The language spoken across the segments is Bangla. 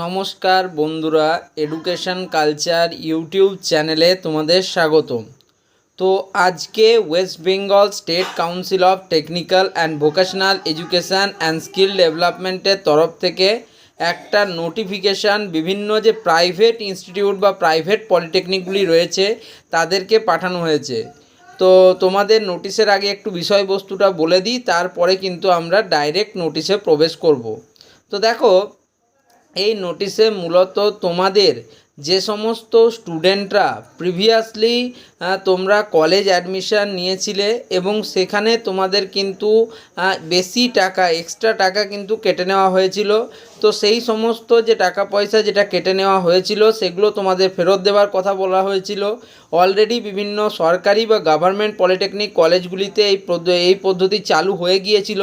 নমস্কার বন্ধুরা এডুকেশন কালচার ইউটিউব চ্যানেলে তোমাদের স্বাগতম। তো আজকে West Bengal State Council of Technical and Vocational Education and Skill ডেভেলপমেন্টের তরফ থেকে একটা নোটিফিকেশান বিভিন্ন যে প্রাইভেট ইনস্টিটিউট বা প্রাইভেট পলিটেকনিকগুলি রয়েছে, তাদেরকে পাঠানো হয়েছে। তো তোমাদের নোটিশের আগে একটু বিষয়বস্তুটা বলে দিই, তারপরে কিন্তু আমরা ডাইরেক্ট নোটিশে প্রবেশ করব। তো দেখো এই নোটিশে মূলত তোমাদের যে সমস্ত স্টুডেন্টরা প্রিভিয়াসলি তোমরা কলেজ অ্যাডমিশান নিয়েছিলে এবং সেখানে তোমাদের কিন্তু বেশি টাকা এক্সট্রা টাকা কিন্তু কেটে নেওয়া হয়েছিল। তো সেই সমস্ত যে টাকা পয়সা যেটা কেটে নেওয়া হয়েছিল, সেগুলো তোমাদের ফেরত দেওয়ার কথা বলা হয়েছিল। অলরেডি বিভিন্ন সরকারি বা গভর্নমেন্ট পলিটেকনিক কলেজগুলিতে এই এই পদ্ধতি চালু হয়ে গিয়েছিল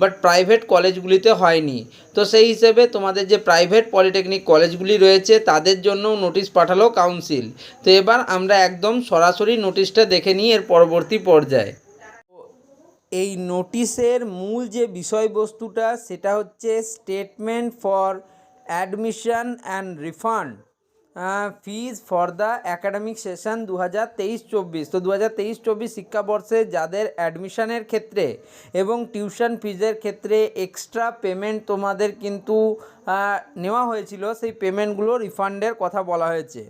বাট প্রাইভেট কলেজগুলিতে হয়নি। তো সেই হিসেবে তোমাদের যে প্রাইভেট পলিটেকনিক কলেজগুলি রয়েছে, তাদের জন্য নোটিশ পাঠালো কাউন্সিল তো এবার আমরা একদম সরাসরি নোটিশটা দেখে নিই এর পরবর্তী পর্যায়ে। এই নোটিশের মূল যে বিষয়বস্তুটা, সেটা হচ্ছে statement for admission and refund fees for the academic session দু হাজার তেইশ চব্বিশ। তো দু হাজার তেইশ চব্বিশ শিক্ষাবর্ষে যাদের অ্যাডমিশনের ক্ষেত্রে এবং টিউশন ফিজের ক্ষেত্রে এক্সট্রা পেমেন্ট তোমাদের কিন্তু নেওয়া হয়েছিল, সেই পেমেন্টগুলো রিফান্ডের কথা বলা হয়েছে।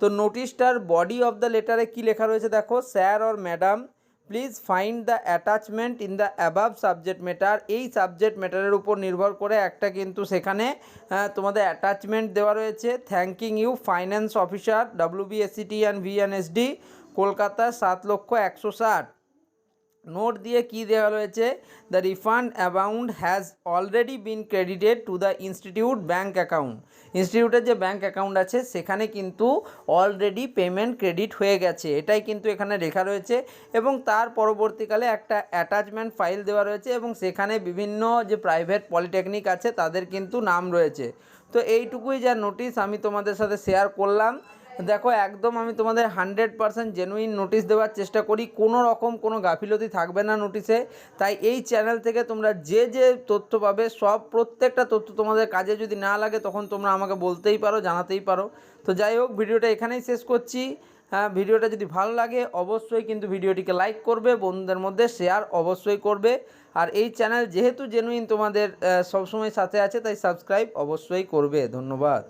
তো নোটিশটার বডি অফ দ্য লেটারে কী লেখা রয়েছে দেখো? Sir or madam please find the attachment in the above subject matter এই সাবজেক্ট ম্যাটারের উপর নির্ভর করে একটা কিন্তু সেখানে তোমাদের অ্যাটাচমেন্ট দেওয়া রয়েছে। Thanking you finance officer WBSCT and VNSD Kolkata সাত লক্ষ একশো ষাট। নোট দিয়ে কি দেওয়া রয়েছে? The refund amount has already been credited to the institute bank account ইনস্টিটিউটের যে ব্যাঙ্ক অ্যাকাউন্ট আছে, সেখানে কিন্তু অলরেডি পেমেন্ট ক্রেডিট হয়ে গেছে। এটাই কিন্তু এখানে লেখা রয়েছে এবং তার পরবর্তীকালে একটা অ্যাটাচমেন্ট ফাইল দেওয়া রয়েছে এবং সেখানে বিভিন্ন যে প্রাইভেট পলিটেকনিক আছে, তাদের কিন্তু নাম রয়েছে। তো এইটুকুই যা নোটিশ আমি তোমাদের সাথে শেয়ার করলাম। দেখো, একদম আমি তোমাদের হান্ড্রেড পারসেন্ট জেনুইন নোটিশ দেওয়ার চেষ্টা করি। কোনো রকম কোনো গাফিলতি থাকবে না নোটিশে তাই এই চ্যানেল থেকে তোমরা যে যে তথ্য পাবে, সব প্রত্যেকটা তথ্য তোমাদের কাজে যদি না লাগে, তখন তোমরা আমাকে বলতেই পারো, জানাতেই পারো। তো যাই হোক, ভিডিওটা এখানেই শেষ করছি। হ্যাঁ ভিডিওটা যদি ভালো লাগে, অবশ্যই কিন্তু ভিডিওটিকে লাইক করবে, বন্ধুদের মধ্যে শেয়ার অবশ্যই করবে। আর এই চ্যানেল যেহেতু জেনুইন তোমাদের সবসময় সাথে আছে, তাই সাবস্ক্রাইব অবশ্যই করবে। ধন্যবাদ।